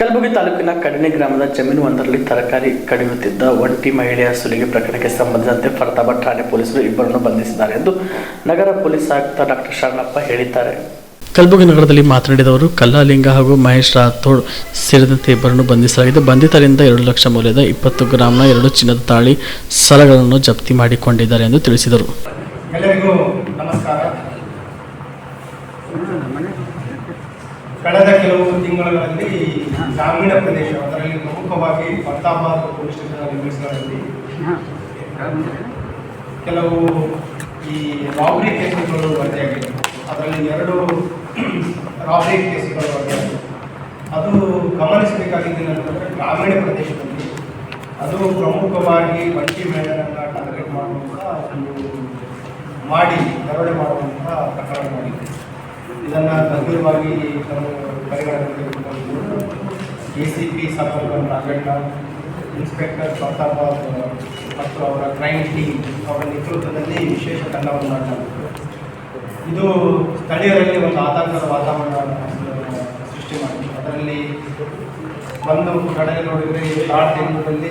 ಕಲಬುರಗಿ ತಾಲೂಕಿನ ಕಡಣಿ ಗ್ರಾಮದ ಜಮೀನು ಒಂದರಲ್ಲಿ ತರಕಾರಿ ಕಡಿಯುತ್ತಿದ್ದ ಒಂಟಿ ಮಹಿಳೆಯ ಸುಲಿಗೆ ಪ್ರಕರಣಕ್ಕೆ ಸಂಬಂಧಿಸಿದಂತೆ ಫರದಾಬಾದ್ ಠಾಣೆ ಪೊಲೀಸರು ಇಬ್ಬರನ್ನು ಬಂಧಿಸಿದ್ದಾರೆ ಎಂದು ನಗರ ಪೊಲೀಸ್ ಆಯುಕ್ತ ಡಾಕ್ಟರ್ ಶರಣಪ್ಪ ಹೇಳಿದ್ದಾರೆ. ಕಲಬುರಗಿ ನಗರದಲ್ಲಿ ಮಾತನಾಡಿದವರು ಕಲ್ಲಾಲಿಂಗ ಹಾಗೂ ಮಹೇಶ್ ರಾಥೋಡ್ ಸೇರಿದಂತೆ ಇಬ್ಬರನ್ನು ಬಂಧಿಸಲಾಗಿದೆ. ಬಂಧಿತರಿಂದ ಎರಡು ಲಕ್ಷ ಮೌಲ್ಯದ ಇಪ್ಪತ್ತು ಗ್ರಾಂನ ಎರಡು ಚಿನ್ನದ ತಾಳಿ ಸರಗಳನ್ನು ಜಪ್ತಿ ಮಾಡಿಕೊಂಡಿದ್ದಾರೆ ಎಂದು ತಿಳಿಸಿದರು. ಎಲ್ಲರಿಗೂ ನಮಸ್ಕಾರ. ಕಳೆದ ಕೆಲವು ತಿಂಗಳುಗಳಲ್ಲಿ ಗ್ರಾಮೀಣ ಪ್ರದೇಶ ಅದರಲ್ಲಿ ಪ್ರಮುಖವಾಗಿ ಪಟ್ಟಾಬಾದ್ ಪೊಲೀಸ್ ಸ್ಟೇಷನ್ ಕೆಲವು ಈ ರಾಬರಿ ಕೇಸುಗಳು ವರದಿಯಾಗಿದೆ. ಅದರಲ್ಲಿ ಎರಡು ರಾಬರಿ ಕೇಸುಗಳು ವರದಿಯಾಗಿವೆ ಅದು ಗಮನಿಸಬೇಕಾಗಿದ್ದೇನೆಂತಂದರೆ ಗ್ರಾಮೀಣ ಪ್ರದೇಶದಲ್ಲಿ ಅದು ಪ್ರಮುಖವಾಗಿ ಬಟ್ಟಿ ಮೇಳಗಳನ್ನು ಟಾರ್ಗೆಟ್ ಮಾಡುವಂಥ ಒಂದು ಮಾಡಿ, ದರೋಡೆ ಮಾಡುವಂಥ ಪ್ರಕರಣ ಮಾಡಿದೆ ಇದನ್ನು ಗಂಭೀರವಾಗಿ ನಾವು ಎ ಸಿ ಪಿ ಸಫರ್ಗನ್ ರಾಜಣ್ಣ ಇನ್ಸ್ಪೆಕ್ಟರ್ ಪ್ರತಾಪ ಮತ್ತು ಅವರ ಕ್ರೈಮ್ ಟೀಮ್, ಅವರ ನೇತೃತ್ವದಲ್ಲಿ ವಿಶೇಷ ತಂಡವನ್ನು ಇದು ಸ್ಥಳೀಯರಲ್ಲಿ ಒಂದು ಆತಂಕದ ವಾತಾವರಣ ಸೃಷ್ಟಿ ಮಾಡಿತು. ಅದರಲ್ಲಿ ಒಂದು ಕಡೆ ನೋಡಿದರೆ ಕಾರ್ಡ್ ತಿಂಗಳಲ್ಲಿ